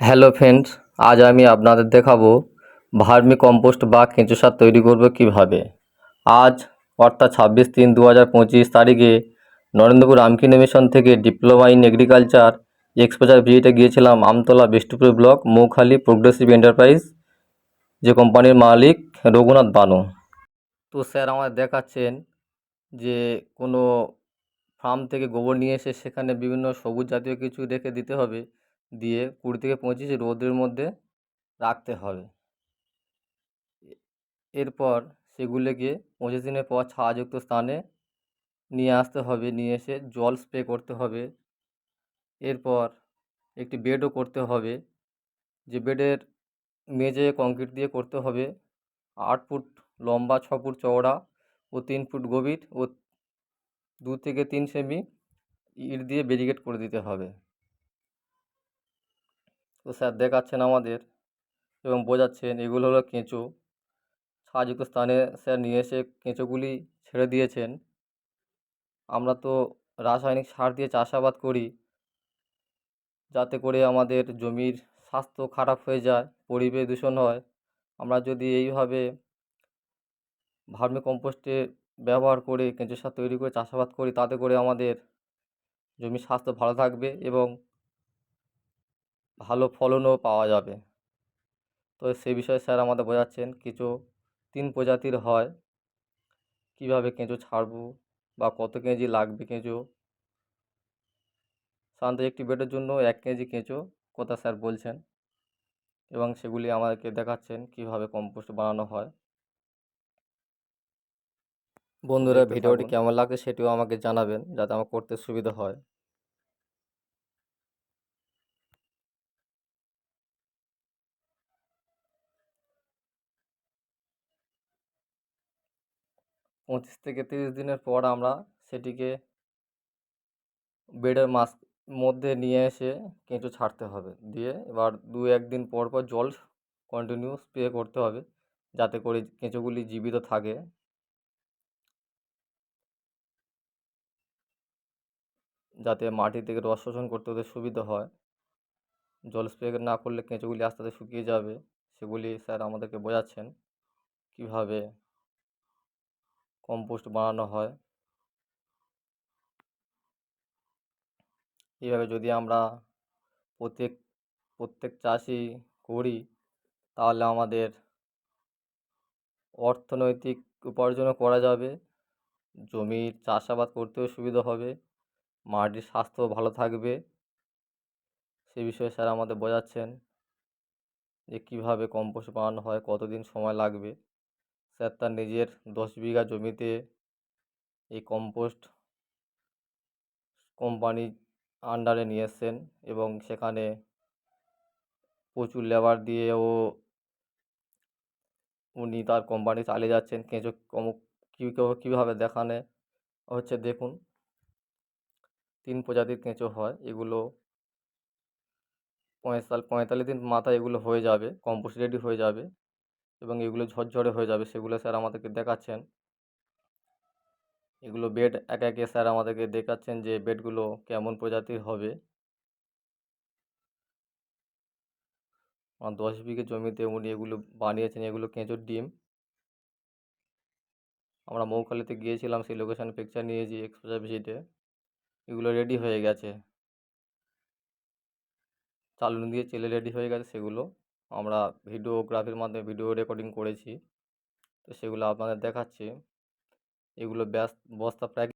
Hello friends, আজ আমি আপনাদের দেখাবো ভার্মি কম্পোস্ট বা কেঁচো সার তৈরি করব কীভাবে। আজ, অর্থাৎ ছাব্বিশ তিন দু হাজার পঁচিশ তারিখে নরেন্দ্রপুর রামকৃষ্ণ মিশন থেকে ডিপ্লোমা ইন এগ্রিকালচার এক্সপোজার ভিজিটে গিয়েছিলাম Amtala Bishnupur block, Moukhali progressive enterprise, যে কোম্পানির মালিক রঘুনাথ বানু। তো স্যার আমাদের দেখাচ্ছেন যে কোনো ফার্ম থেকে গোবর নিয়ে এসে সেখানে বিভিন্ন সবুজ জাতীয় কিছু রেখে দিতে হবে। দিয়ে কুড়ি থেকে পঁচিশ রোদের মধ্যে রাখতে হবে। এরপর সেগুলোকে পঁচিশ দিনের পর ছায়াযুক্ত স্থানে নিয়ে আসতে হবে। নিয়ে এসে জল স্প্রে করতে হবে। এরপর একটি বেডও করতে হবে। যে বেডের মেঝে কংক্রিট দিয়ে করতে হবে। আট ফুট লম্বা, ছ ফুট চওড়া ও তিন ফুট গভীর ও দু থেকে তিন সেমি ইট দিয়ে ব্যারিকেড করে দিতে হবে। তো স্যার দেখাচ্ছেন আমাদের এবং বোঝাচ্ছেন এগুলো হলো কেঁচো। ছায়াযুক্ত স্থানে স্যার নিয়ে এসে কেঁচোগুলি ছেড়ে দিয়েছেন। আমরা তো রাসায়নিক সার দিয়ে চাষাবাদ করি। যাতে করে আমাদের জমির স্বাস্থ্য খারাপ হয়ে যায়, পরিবেশ দূষণ হয়। আমরা যদি এইভাবে ভার্মি কম্পোস্টে ব্যবহার করে কেঁচো সার তৈরি করে চাষাবাদ করি, তাতে করে আমাদের জমির স্বাস্থ্য ভালো থাকবে এবং ভালো ফলনও পাওয়া যাবে। তো সেই বিষয়ে স্যার আমাদের বোঝাচ্ছেন কিছু তিন প্রজাতির হয়। কীভাবে কেঁচো ছাড়বো বা কত কেজি লাগবে কেঁচো? সাধারণত একটি বেডের জন্য এক কেজি কেঁচো কথা স্যার বলছেন এবং সেগুলি আমাদেরকে দেখাচ্ছেন কীভাবে কম্পোস্ট বানানো হয়। বন্ধুরা ভিডিওটি কেমন লাগছে সেটিও আমাকে জানাবেন যাতে আমার করতে সুবিধা হয়। পঁচিশ থেকে তিরিশ দিনের পর আমরা সেটিকে বেডের মাছ মধ্যে নিয়ে এসে কেঁচো ছাড়তে হবে। দিয়ে এবার দু একদিন পর পর জল কন্টিনিউ স্প্রে করতে হবে যাতে করে কেঁচোগুলি জীবিত থাকে। যাতে মাটি থেকে রস শোষণ করতে ওদের সুবিধা হয়। জল স্প্রে না করলে কেঁচোগুলি আস্তে আস্তে শুকিয়ে যাবে। সেগুলি স্যার আমাদেরকে বোঝাচ্ছেন কীভাবে কম্পোস্ট বানানো হয়। এইভাবে যদি আমরা প্রত্যেক প্রত্যেক চাষি করি, তাহলে আমাদের অর্থনৈতিক উপার্জনও করা যাবে, জমির চাষাবাদ করতেও সুবিধা হবে, মাটির স্বাস্থ্য ভালো থাকবে। সে বিষয়ে স্যার আমাদের বোঝাচ্ছেন যে কীভাবে কম্পোস্ট বানানো হয়, কতদিন সময় লাগবে। স্যার তার নিজের দশ বিঘা জমিতে এই কম্পোস্ট কোম্পানি আন্ডারে নিয়ে এসছেন এবং সেখানে প্রচুর লেবার দিয়েও উনি তার কোম্পানি চালিয়ে যাচ্ছেন। কেঁচো কম কী কীভাবে দেখানে হচ্ছে দেখুন। তিন প্রজাতির কেঁচো হয়, এগুলো পঁয়তাল পঁয়তাল্লিশ দিন মাথায় এগুলো হয়ে যাবে কম্পোস্ট রেডি হয়ে যাবে। এবং এগুলো ঝরঝরে হয়ে যাবে, সেগুলো স্যার আমাদেরকে দেখাচ্ছেন। এগুলো বেড একে একে স্যার আমাদেরকে দেখাচ্ছেন যে বেডগুলো কেমন প্রজাতির হবে। আমার দশ বিঘে জমিতে উনি এগুলো বানিয়েছেন, এগুলো কেঁচোর ডিম। আমরা মৌখালিতে গিয়েছিলাম, সেই লোকেশান পিকচার নিয়েছি এক্সপোজার ভিজিটে এগুলো রেডি হয়ে গেছে। চালুন দিয়ে চেলে রেডি হয়ে গেছে সেগুলো। আমরা ভিডিওগ্রাফির মাধ্যমে ভিডিও রেকর্ডিং করেছি। তো সেগুলো আপনাদের দেখাচ্ছি। এগুলো বস্তা প্যাক